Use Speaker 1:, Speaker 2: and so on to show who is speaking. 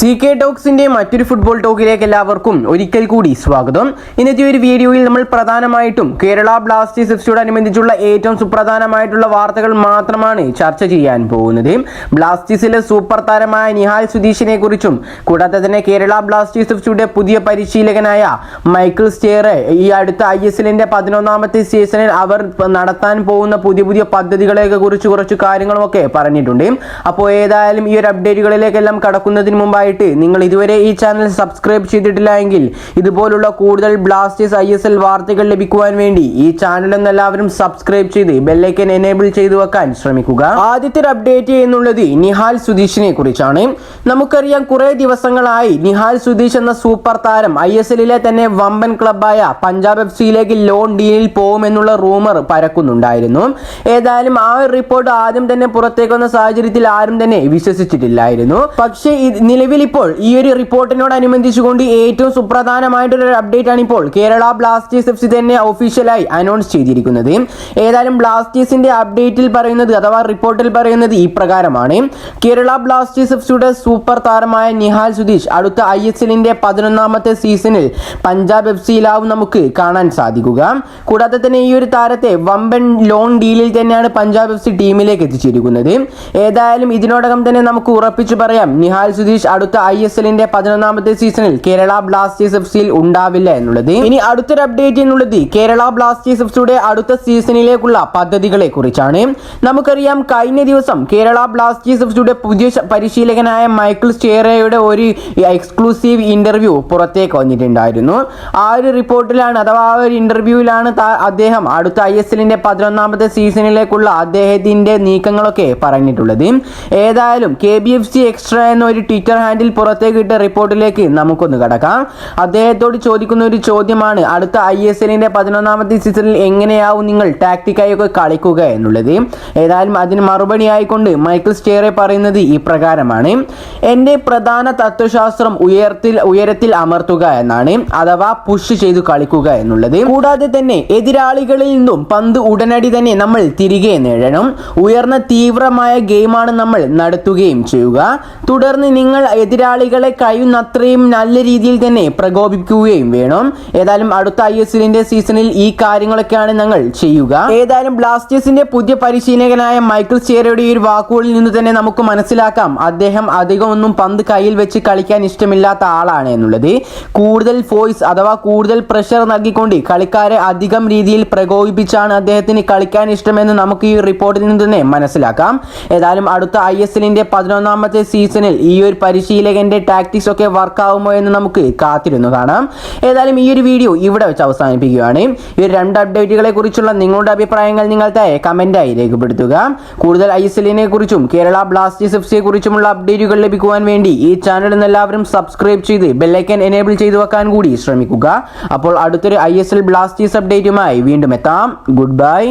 Speaker 1: C K ടോക്സിന്റെ മറ്റൊരു football ടോക്കിലേക്ക് എല്ലാവർക്കും ഒരിക്കൽ കൂടി സ്വാഗതം. ഇന്നത്തെ ഒരു വീഡിയോയിൽ നമ്മൾ പ്രധാനമായിട്ടും കേരള ബ്ലാസ്റ്റേഴ്സ് എഫ്സിയോടനുബന്ധിച്ചുള്ള ഏറ്റവും സുപ്രധാനമായിട്ടുള്ള വാർത്തകൾ മാത്രമാണ് ചർച്ച ചെയ്യാൻ പോകുന്നത്. ബ്ലാസ്റ്റേഴ്സിലെ സൂപ്പർ താരമായ നിഹാൽ സുധീഷിനെ കുറിച്ചും കൂടാതെ തന്നെ കേരള ബ്ലാസ്റ്റേഴ്സ് എഫ്സിയുടെ പുതിയ പരിശീലകനായ മൈക്കിൾ സ്റ്റേറെ ഈ അടുത്ത ഐ എസ് എല്ലിന്റെ പതിനൊന്നാമത്തെ സീസണിൽ അവർ നടത്താൻ പോകുന്ന പുതിയ പുതിയ പദ്ധതികളെ കുറിച്ച് കുറച്ച് കാര്യങ്ങളുമൊക്കെ പറഞ്ഞിട്ടുണ്ട്. അപ്പോൾ ഏതായാലും ഈ ഒരു അപ്ഡേറ്റുകളിലേക്കെല്ലാം കടക്കുന്നതിന് മുമ്പായിട്ട് നിങ്ങൾ ഇതുവരെ ഈ ചാനൽ സബ്സ്ക്രൈബ് ചെയ്തിട്ടില്ല എങ്കിൽ ഇതുപോലുള്ള കൂടുതൽ ബ്ലാസ്റ്റേഴ്സ് ഐ എസ് എൽ വാർത്തകൾ ലഭിക്കുവാൻ വേണ്ടി ഈ ചാനൽ എല്ലാവരും സബ്സ്ക്രൈബ് ചെയ്ത് ബെല്ലൈക്കൻ എനേബിൾ ചെയ്തു വെക്കാൻ ശ്രമിക്കുക. ആദ്യത്തെ അപ്ഡേറ്റ് എന്നുള്ളത് നിഹാൽ സുധീഷിനെ കുറിച്ചാണ്. നമുക്കറിയാം കുറെ ദിവസങ്ങളായി നിഹാൽ സുധീഷ് എന്ന സൂപ്പർ താരം ഐ എസ് എല്ലിലെ തന്നെ വമ്പൻ ക്ലബായ പഞ്ചാബ് എഫ് സിയിലേക്ക് ലോൺ ഡീലിൽ പോകുമെന്നുള്ള റൂമർ പരക്കുന്നുണ്ടായിരുന്നു. ഏതായാലും ആ റിപ്പോർട്ട് ആദ്യം തന്നെ പുറത്തേക്ക് വന്ന സാഹചര്യത്തിൽ ആരും തന്നെ വിശ്വസിച്ചിട്ടില്ലായിരുന്നു. പക്ഷേ ഇത് ഇപ്പോൾ ഈ ഒരു റിപ്പോർട്ടിനോടനുബന്ധിച്ചുകൊണ്ട് ഏറ്റവും സുപ്രധാനമായിട്ടുള്ള ഒരു അപ്ഡേറ്റ് ആണ് ഇപ്പോൾ കേരള ബ്ലാസ്റ്റേഴ്സ് എഫ് സി തന്നെ ഒഫീഷ്യലായി അനൗൺസ് ചെയ്തിരിക്കുന്നത്. ഏതായാലും ബ്ലാസ്റ്റേഴ്സിന്റെ അപ്ഡേറ്റിൽ പറയുന്നത് അഥവാ റിപ്പോർട്ടിൽ പറയുന്നത് ഈ പ്രകാരമാണ്. കേരള ബ്ലാസ്റ്റേഴ്സ് എഫ് സിയുടെ സൂപ്പർ താരമായ നിഹാൽ സുധീഷ് അടുത്ത ഐ എസ് എല്ലിന്റെ പതിനൊന്നാമത്തെ സീസണിൽ പഞ്ചാബ് എഫ് സിയിലാവും നമുക്ക് കാണാൻ സാധിക്കുക. കൂടാതെ തന്നെ ഈ ഒരു താരത്തെ വമ്പൻ ലോൺ ഡീലിൽ തന്നെയാണ് പഞ്ചാബ് എഫ് സി ടീമിലേക്ക് എത്തിച്ചിരിക്കുന്നത് ഏതായാലും ഇതിനോടകം തന്നെ നമുക്ക് ഉറപ്പിച്ചു പറയാം നിഹാൽ സുധീഷ് അടുത്ത ഐ എസ് എല്ലിന്റെ പതിനൊന്നാമത്തെ സീസണിൽ കേരള ബ്ലാസ്റ്റേഴ്സ് എഫ് സിയിൽ ഉണ്ടാവില്ല എന്നുള്ളത്. ഇനി അടുത്തൊരു അപ്ഡേറ്റ് എന്നുള്ളത് കേരള ബ്ലാസ്റ്റേഴ്സ് എഫ് സിയുടെ അടുത്ത സീസണിലേക്കുള്ള പദ്ധതികളെ കുറിച്ചാണ് നമുക്കറിയാം കഴിഞ്ഞ ദിവസം കേരള ബ്ലാസ്റ്റേഴ്സ് എഫ് സിയുടെ പുതിയ പരിശീലകനായ മൈക്കിൾ സ്റ്റേറയുടെ ഒരു എക്സ്ക്ലൂസീവ് ഇന്റർവ്യൂ പുറത്തേക്ക് വന്നിട്ടുണ്ടായിരുന്നു. ആ ഒരു റിപ്പോർട്ടിലാണ് അഥവാ ആ ഒരു ഇന്റർവ്യൂവിലാണ് അദ്ദേഹം അടുത്ത ഐ എസ് എല്ലിന്റെ പതിനൊന്നാമത്തെ സീസണിലേക്കുള്ള അദ്ദേഹത്തിന്റെ നീക്കങ്ങളൊക്കെ പറഞ്ഞിട്ടുള്ളത്. ഏതായാലും K B F C extra എന്നൊരു ട്വിറ്റർ ഹാൻഡിൽ പുറത്തേക്ക് ഇട്ട റിപ്പോർട്ടിലേക്ക് നമുക്കൊന്ന് കടക്കാം. അദ്ദേഹത്തോട് ചോദിക്കുന്ന ഒരു ചോദ്യമാണ് അടുത്ത ഐ എസ് എല്ലിന്റെ പതിനൊന്നാമത്തെ സീസണിൽ എങ്ങനെയാവും നിങ്ങൾ ടാക്ടിക്കായി ഒക്കെ കളിക്കുക എന്നുള്ളത്? ഏതായാലും അതിന് മറുപടി ആയിക്കൊണ്ട് മൈക്കിൾ സ്റ്റേറെ പറയുന്നത് ഇപ്രകാരമാണ് എന്റെ പ്രധാന തത്വശാസ്ത്രം ഉയർത്തിൽ ഉയരത്തിൽ അമർത്തുക എന്നാണ് അഥവാ പുഷ് ചെയ്ത് കളിക്കുക എന്നുള്ളത്. കൂടാതെ തന്നെ എതിരാളികളിൽ നിന്നും പന്ത് ഉടനടി തന്നെ നമ്മൾ തിരികെ നേടണം. ഉയർന്ന തീവ്രമായ ഗെയിമാണ് നമ്മൾ നടത്തുകയും ചെയ്യുക. തുടർന്ന് നിങ്ങൾ എതിരാളികളെ കഴിയുന്നത്രയും നല്ല രീതിയിൽ തന്നെ പ്രകോപിപ്പിക്കുകയും വേണം. ഏതായാലും അടുത്ത ഐ എസ് എല്ലിന്റെ സീസണിൽ ഈ കാര്യങ്ങളൊക്കെയാണ് ഞങ്ങൾ ചെയ്യുക. ഏതായാലും ബ്ലാസ്റ്റേഴ്സിന്റെ പുതിയ പരിശീലകനായ മൈക്കിൾ ചേരയുടെ ഒരു വാക്കുകളിൽ നിന്ന് തന്നെ നമുക്ക് മനസ്സിലാക്കാം. അദ്ദേഹം അധികമൊന്നും പന്ത് കയ്യിൽ വെച്ച് കളിക്കാൻ ഇഷ്ടമില്ലാത്ത ആളാണ് എന്നുള്ളത്. കൂടുതൽ ഫോഴ്സ് അഥവാ കൂടുതൽ പ്രഷർ നൽകിക്കൊണ്ട് കളിക്കാരെ അധികം രീതിയിൽ പ്രകോപിപ്പിച്ചാണ് അദ്ദേഹത്തിന് കളിക്കാൻ ഇഷ്ടമെന്ന് നമുക്ക് ഈ റിപ്പോർട്ടിൽ നിന്ന് തന്നെ മനസ്സിലാക്കാം. ഏതായാലും അടുത്ത ഐ എസ് എല്ലിന്റെ പതിനൊന്നാമത്തെ സീസണിൽ ഈ ഒരു പരിശീലകന്റെ ടാക്ടിക്സ് ഒക്കെ വർക്ക് ആവുമോ എന്ന് നമുക്ക് കാത്തിരുന്നു കാണാം. ഏതായാലും ഈ ഒരു വീഡിയോ ഇവിടെ വെച്ച് അവസാനിപ്പിക്കുകയാണ്. ഈ ഒരു രണ്ട് അപ്ഡേറ്റുകളെ കുറിച്ചുള്ള നിങ്ങളുടെ അഭിപ്രായങ്ങൾ നിങ്ങളുടെ കമന്റായി രേഖപ്പെടുത്തുക. കൂടുതൽ ഐ എസ് എല്ലിനെ കുറിച്ചും കേരള ബ്ലാസ്റ്റേഴ്സ് എഫ് സിയെ കുറിച്ചുമുള്ള അപ്ഡേറ്റുകൾ ലഭിക്കുവാൻ വേണ്ടി ഈ ചാനൽ എല്ലാവരും സബ്സ്ക്രൈബ് ചെയ്ത് ബെല്ലൈക്കൻ എനേബിൾ ചെയ്തു വെക്കാൻ കൂടി ശ്രമിക്കുക. അപ്പോൾ അടുത്തൊരു ഐ എസ് എൽ ബ്ലാസ്റ്റേഴ്സ് അപ്ഡേറ്റുമായി വീണ്ടും എത്താം. Good bye